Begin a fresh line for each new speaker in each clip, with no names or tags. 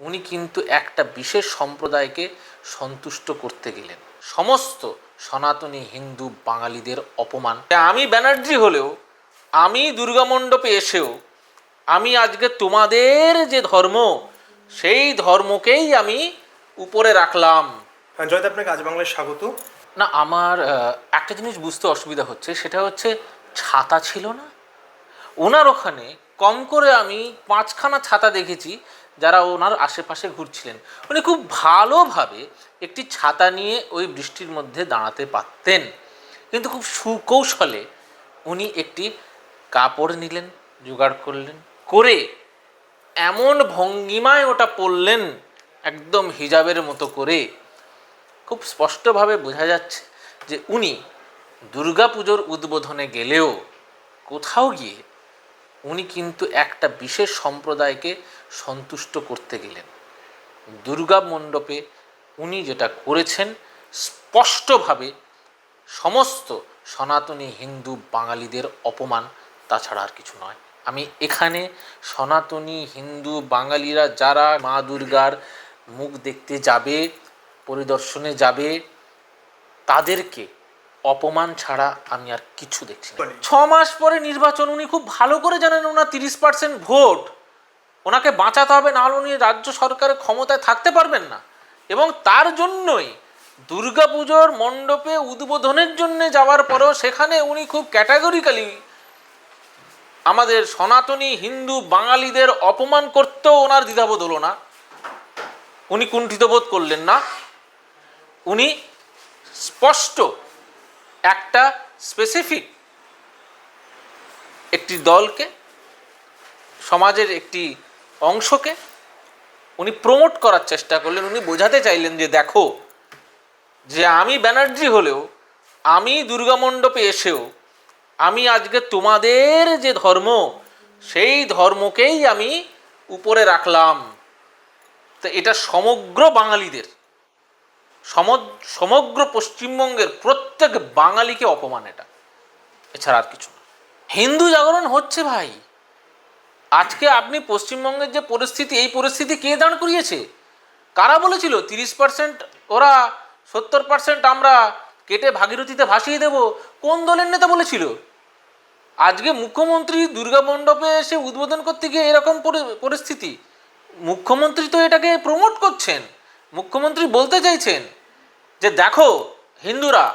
উনি কিন্তু একটা বিশেষ সম্প্রদায়কে সন্তুষ্ট করতে গেলেন। সমস্ত সনাতনী হিন্দু বাঙালিদের অপমান। আমি ব্যানার্জি হলেও আমি দুর্গা মণ্ডপে এসেও আমি আজকে তোমাদের যে ধর্ম সেই ধর্মকেই আমি উপরে রাখলাম।
জয়দা আপনাকে আজ বাংলায় স্বাগত।
না আমার একটা জিনিস বুঝতে অসুবিধা হচ্ছে সেটা হচ্ছে ছাতা ছিল না। ওনার ওখানে কম করে আমি পাঁচখানা ছাতা দেখেছি যারা ওনার আশেপাশে ঘুরছিলেন, উনি খুব ভালোভাবে একটি ছাতা নিয়ে ওই বৃষ্টির মধ্যে দাঁড়াতে পারতেন। কিন্তু খুব সুকৌশলে উনি একটি কাপড় নিলেন, জোগাড় করলেন, করে এমন ভঙ্গিমায় ওটা পরলেন একদম হিজাবের মতো করে। খুব স্পষ্টভাবে বোঝা যাচ্ছে যে উনি দুর্গাপুজোর উদ্বোধনে গেলেও কোথাও গিয়ে উনি কিন্তু একটা বিশেষ সম্প্রদায়কে সন্তুষ্ট করতে গেলেন। দুর্গা মণ্ডপে উনি যেটা করেছেন, স্পষ্টভাবে সমস্ত সনাতনী হিন্দু বাঙালিদের অপমান তাছাড়া আর কিছু নয়। আমি এখানে সনাতনী হিন্দু বাঙালিরা যারা মা দুর্গার মুখ দেখতে যাবে, পরিদর্শনে যাবে, তাদেরকে অপমান ছাড়া আমি আর কিছু দেখছি না। ছ মাস পরে নির্বাচন উনি খুব ভালো করে জানেন ওনার তিরিশ পার্সেন্ট ভোট। ওনাকে বাঁচাতে হবে নাহলে উনি রাজ্য সরকারের ক্ষমতায় থাকতে পারবেন না। এবং তার জন্যই দুর্গাপুজোর মণ্ডপে উদ্বোধনের জন্য যাওয়ার পরেও সেখানে উনি খুব ক্যাটাগরিক্যালি আমাদের সনাতনী হিন্দু বাঙালিদের অপমান করতেও ওনার দ্বিধাবোধ হলো না। উনি কুণ্ঠিত বোধ করলেন না। উনি স্পষ্ট একটা স্পেসিফিক একটি দলকে, সমাজের একটি অংশকে উনি প্রমোট করার চেষ্টা করলেন। উনি বোঝাতে চাইলেন যে, দেখো, যে আমি ব্যানার্জি হলেও, আমি দুর্গা মণ্ডপে এসেও, আমি আজকে তোমাদের যে ধর্ম, সেই ধর্মকেই আমি উপরে রাখলাম। তো এটা সমগ্র বাঙালিদের সমগ্র পশ্চিমবঙ্গের প্রত্যেক বাঙালিকে অপমান এটা। এছাড়া আর কিছু না। হিন্দু জাগরণ হচ্ছে ভাই। আজকে আপনি পশ্চিমবঙ্গের যে পরিস্থিতি, এই পরিস্থিতি কে দাঁড় করিয়েছে? কারা বলেছিল, তিরিশ পার্সেন্ট ওরা, সত্তর পার্সেন্ট আমরা কেটে ভাগীরথীতে ভাসিয়ে দেব? কোন দলের নেতা বলেছিল? আজকে মুখ্যমন্ত্রী দুর্গা মণ্ডপে এসে উদ্বোধন করতে গিয়ে এরকম পরি- পরিস্থিতি। মুখ্যমন্ত্রী তো এটাকে প্রমোট করছেন। মুখ্যমন্ত্রী বলতে চাইছেন যে, দেখো, হিন্দুরা,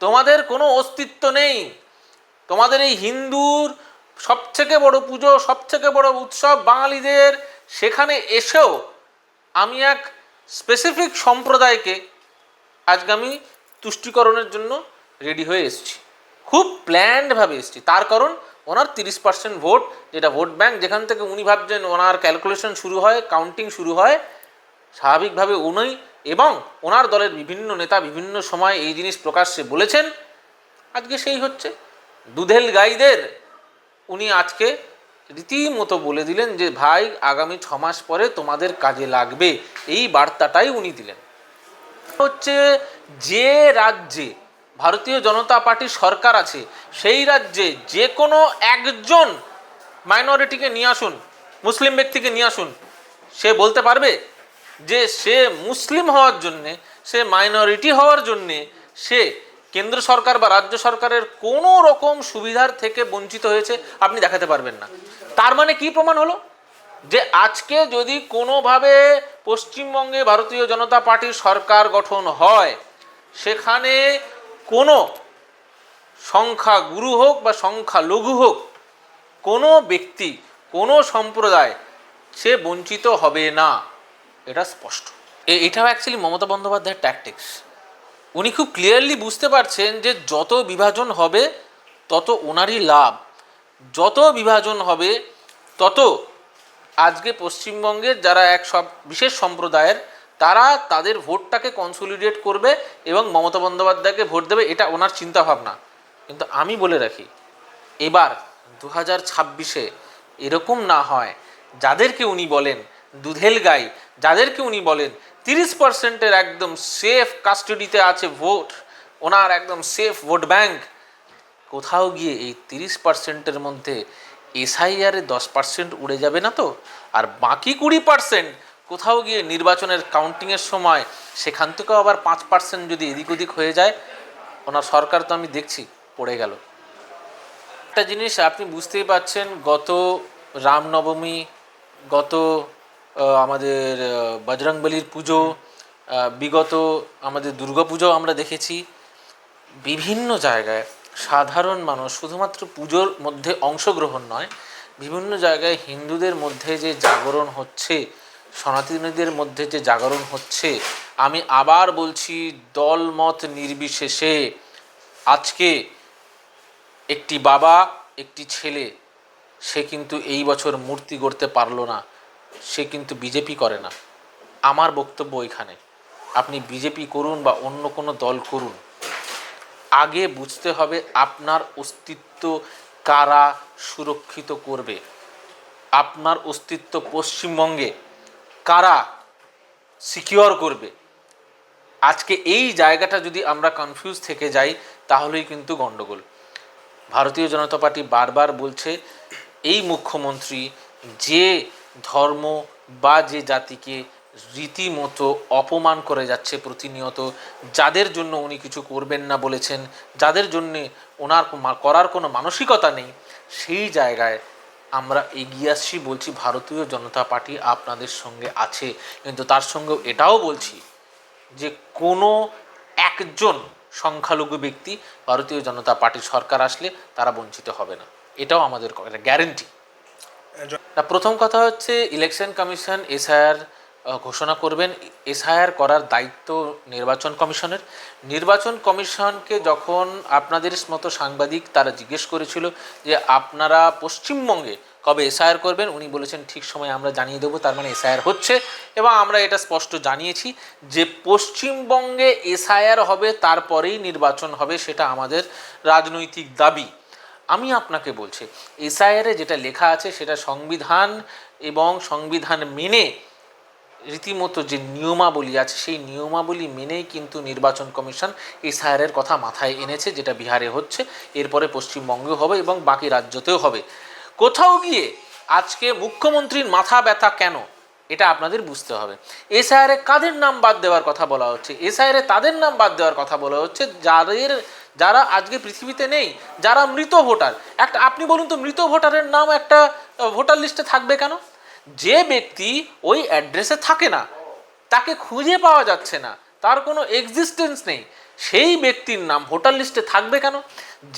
তোমাদের কোনো অস্তিত্ব নেই। তোমাদের এই হিন্দুর সবথেকে বড় পুজো, সবথেকে বড় উৎসব বাঙালিদের সেখানে এসেও আমি এক স্পেসিফিক সম্প্রদায়কে আজকে আমি তুষ্টিকরণের জন্য রেডি হয়ে এসেছি। খুব প্ল্যান্ডভাবে এসেছি। তার কারণ ওনার তিরিশ পার্সেন্ট ভোট যেটা ভোট ব্যাংক যেখান থেকে উনি ভাবছেন ওনার ক্যালকুলেশন শুরু হয় কাউন্টিং শুরু হয় স্বাভাবিকভাবে উনি এবং ওনার দলের বিভিন্ন নেতা বিভিন্ন সময় এই জিনিস প্রকাশ্যে বলেছেন। আজকে সেই হচ্ছে। দুধেল গাইদের উনি আজকে রীতিমতো বলে দিলেন যে, ভাই, আগামী ছ মাস পরে তোমাদের কাজে লাগবে। এই বার্তাটাই উনি দিলেন। হচ্ছে যে রাজ্যে ভারতীয় জনতা পার্টির সরকার আছে, সেই রাজ্যে যে কোনো একজন মাইনরিটিকে নিয়ে আসুন, মুসলিম ব্যক্তিকে নিয়ে আসুন, সে বলতে পারবে? যে সে মুসলিম হওয়ার জন্যে, সে মাইনরিটি হওয়ার জন্যে, সে কেন্দ্র সরকার বা রাজ্য সরকারের কোনো রকম সুবিধার থেকে বঞ্চিত হয়েছে আপনি দেখাতে পারবেন না। তার মানে কি প্রমাণ হলো? যে আজকে যদি কোনোভাবে পশ্চিমবঙ্গে ভারতীয় জনতা পার্টির সরকার গঠন হয়, সেখানে কোনো সংখ্যা গুরু হোক বা সংখ্যা লঘু হোক, কোনো ব্যক্তি, কোনো সম্প্রদায় সে বঞ্চিত হবে না। এটা স্পষ্ট। এটাও অ্যাকচুয়ালি মমতা বন্দ্যোপাধ্যায়ের ট্যাকটিক্স উনি খুব ক্লিয়ারলি বুঝতে পারছেন যে যত বিভাজন হবে, তত ওনারই লাভ। যত বিভাজন হবে, তত আজকে পশ্চিমবঙ্গের যারা এক সব বিশেষ সম্প্রদায়ের, তারা তাদের ভোটটাকে কনসলিডেট করবে এবং মমতা বন্দ্যোপাধ্যায়কে ভোট দেবে, এটা ওনার চিন্তাভাবনা। কিন্তু আমি বলে রাখি, এবার দু হাজার ছাব্বিশে এরকম না হয়। যাদেরকে উনি বলেন, দুধেল গাই যাদেরকে উনি বলেন, তিরিশ পার্সেন্টের একদম সেফ কাস্টডিতে আছে ভোট ওনার একদম সেফ ভোট ব্যাংক কোথাও গিয়ে এই তিরিশ পার্সেন্টের মধ্যে এসআইআরে দশ পার্সেন্ট উড়ে যাবে না তো? আর বাকি কুড়ি পার্সেন্ট কোথাও গিয়ে নির্বাচনের কাউন্টিংয়ের সময় সেখান থেকেও আবার পাঁচ পার্সেন্ট যদি এদিক ওদিক হয়ে যায়, ওনার সরকার তো আমি দেখছি, পড়ে গেল। একটা জিনিস আপনি বুঝতেই পাচ্ছেন গত রামনবমী, গত আমাদের বজরংবলির পুজো বিগত আমাদের দুর্গাপুজো আমরা দেখেছি। বিভিন্ন জায়গায় সাধারণ মানুষ শুধুমাত্র পুজোর মধ্যে অংশগ্রহণ নয়, বিভিন্ন জায়গায় হিন্দুদের মধ্যে যে জাগরণ হচ্ছে, সনাতনীদের মধ্যে যে জাগরণ হচ্ছে, আমি আবার বলছি দলমত নির্বিশেষে আজকে একটি বাবা, একটি ছেলে, সে কিন্তু এই বছর মূর্তি গড়তে পারল না। সে কিন্তু বিজেপি করে না। আমার বক্তব্য ওইখানে আপনি বিজেপি করুন বা অন্য কোনো দল করুন, আগে বুঝতে হবে আপনার অস্তিত্ব কারা সুরক্ষিত করবে। আপনার অস্তিত্ব পশ্চিমবঙ্গে কারা সিকিওর করবে। আজকে এই জায়গাটা যদি আমরা কনফিউজ থেকে যাই, তাহলেই কিন্তু গণ্ডগোল ভারতীয় জনতা পার্টি বারবার বলছে, এই মুখ্যমন্ত্রী যে ধর্ম বা যে জাতিকে রীতিমতো অপমান করে যাচ্ছে প্রতিনিয়ত, যাদের জন্য উনি কিছু করবেন না বলেছেন, যাদের জন্যে ওনার করার কোনো মানসিকতা নেই, সেই জায়গায় আমরা এগিয়ে আসছি বলছি ভারতীয় জনতা পার্টি আপনাদের সঙ্গে আছে। কিন্তু তার সঙ্গেও এটাও বলছি যে কোনো একজন সংখ্যালঘু ব্যক্তি ভারতীয় জনতা পার্টির সরকার আসলে তারা বঞ্চিত হবে না। এটাও আমাদের গ্যারেন্টি না, প্রথম কথা হচ্ছে ইলেকশন কমিশন এসআইআর ঘোষণা করবেন। এসআইআর করার দায়িত্ব নির্বাচন কমিশনের। নির্বাচন কমিশনকে যখন আপনাদের মতো সাংবাদিক তারা জিজ্ঞেস করেছিল যে আপনারা পশ্চিমবঙ্গে কবে এসআইআর করবেন, উনি বলেছেন, ঠিক সময় আমরা জানিয়ে দেবো, তার মানে এসআইআর হচ্ছে। এবং আমরা এটা স্পষ্ট জানিয়েছি যে পশ্চিমবঙ্গে এসআইআর হবে, তারপরেই নির্বাচন হবে, সেটা আমাদের রাজনৈতিক দাবি। আমি আপনাকে বলছি, এসআইআরে যেটা লেখা আছে সেটা সংবিধান এবং সংবিধান মেনে রীতিমতো যে নিয়মাবলী আছে, সেই নিয়মাবলী মেনেই কিন্তু নির্বাচন কমিশন এসআইআরের কথা মাথায় এনেছে, যেটা বিহারে হচ্ছে। এরপরে পশ্চিমবঙ্গেও হবে এবং বাকি রাজ্যতেও হবে। কোথাও গিয়ে আজকে মুখ্যমন্ত্রীর মাথা ব্যথা কেন? এটা আপনাদের বুঝতে হবে। এসআইআরে কাদের নাম বাদ দেওয়ার কথা বলা হচ্ছে? এসআইআরে তাদের নাম বাদ দেওয়ার কথা বলা হচ্ছে, যাদের যারা আজকে পৃথিবীতে নেই, যারা মৃত ভোটার। একটা, আপনি বলুন তো, মৃত ভোটারের নাম একটা ভোটার লিস্টে থাকবে কেন? যে ব্যক্তি ওই অ্যাড্রেসে থাকে না, তাকে খুঁজে পাওয়া যাচ্ছে না, তার কোনো এক্সিস্টেন্স নেই, সেই ব্যক্তির নাম ভোটার লিস্টে থাকবে কেন?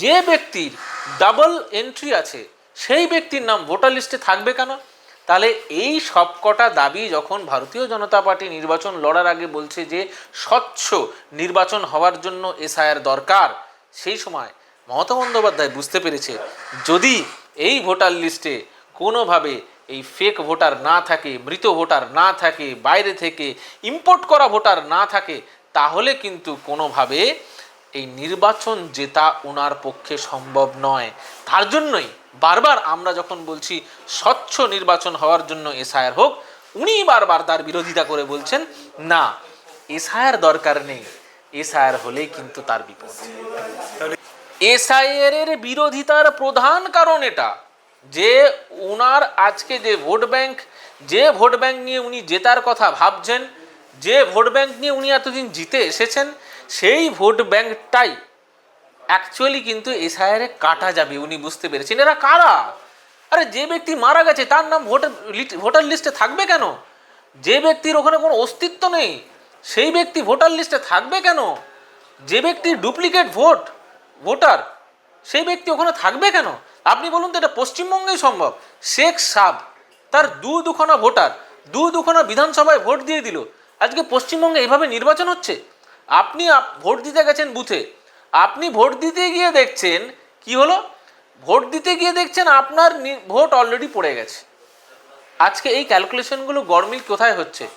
যে ব্যক্তির ডাবল এন্ট্রি আছে, সেই ব্যক্তির নাম ভোটার লিস্টে থাকবে কেন? তাহলে এই সবকটা দাবি যখন ভারতীয় জনতা পার্টি নির্বাচন লড়ার আগে বলছে যে স্বচ্ছ নির্বাচন হওয়ার জন্য এসআইআর দরকার সেই সময় মমতা বন্দ্যোপাধ্যায় বুঝতে পেরেছে, যদি এই ভোটার লিস্টে কোনোভাবে এই ফেক ভোটার না থাকে, মৃত ভোটার না থাকে, বাইরে থেকে ইম্পোর্ট করা ভোটার না থাকে, তাহলে কিন্তু কোনোভাবে এই নির্বাচন জেতা ওনার পক্ষে সম্ভব নয়। তার জন্যই বারবার আমরা যখন বলছি স্বচ্ছ নির্বাচন হওয়ার জন্য এসআইআর হোক উনি বারবার তার বিরোধিতা করে বলছেন, না, এসআইআর দরকার নেই। এসআইআর হলেই কিন্তু তার বিপদ। এসআইআর এর বিরোধিতার প্রধান কারণ এটা, যে ওনার আজকে যে ভোট ব্যাংক, যে ভোট ব্যাংক নিয়ে উনি জেতার কথা ভাবছেন, যে ভোট ব্যাংক নিয়ে উনি এতদিন জিতে এসেছেন, সেই ভোট ব্যাংকটাই অ্যাকচুয়ালি কিন্তু এসআইআর কাটা যাবে উনি বুঝতে পেরেছেন। এরা কারা? আরে যে ব্যক্তি মারা গেছে, তার নাম ভোটার ভোটার লিস্টে থাকবে কেন? যে ব্যক্তির ওখানে কোনো অস্তিত্ব নেই। সেই ব্যক্তি ভোটার লিস্টে থাকবে কেন? যে ব্যক্তির ডুপ্লিকেট ভোট, ভোটার, সেই ব্যক্তি ওখানে থাকবে কেন? আপনি বলুন তো, এটা পশ্চিমবঙ্গেই সম্ভব। শেখ সাব, তার দু দুখানা ভোটার, দু দুখানা বিধানসভায় ভোট দিয়ে দিল। আজকে পশ্চিমবঙ্গে এইভাবে নির্বাচন হচ্ছে? আপনি আপ- ভোট দিতে গেছেন বুথে। আপনি ভোট দিতে গিয়ে দেখছেন কি হলো? ভোট দিতে গিয়ে দেখছেন আপনার ভোট অলরেডি পড়ে গেছে। আজকে এই ক্যালকুলেশনগুলো গরমিল কোথায় হচ্ছে?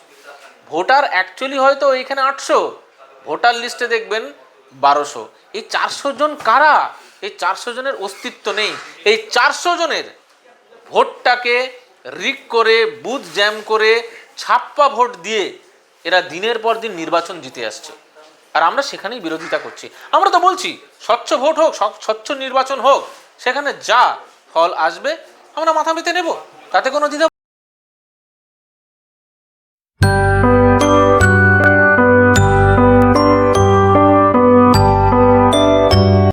ভোটার অ্যাকচুয়ালি হয়তো এখানে আটশো, ভোটার লিস্টে দেখবেন বারোশো। এই চারশো জন কারা? এই চারশো জনের অস্তিত্ব নেই। এই চারশো জনের ভোটটাকে রিক করে, বুথ জ্যাম করে, ছাপ্পা ভোট দিয়ে এরা দিনের পর দিন নির্বাচন জিতে আসছে। আর আমরা সেখানেই বিরোধিতা করছি। আমরা তো বলছি, স্বচ্ছ ভোট হোক স্বচ্ছ- নির্বাচন হোক, সেখানে যা ফল আসবে, আমরা মাথা পেতে নেব। তাতে কোনো দ্বিধা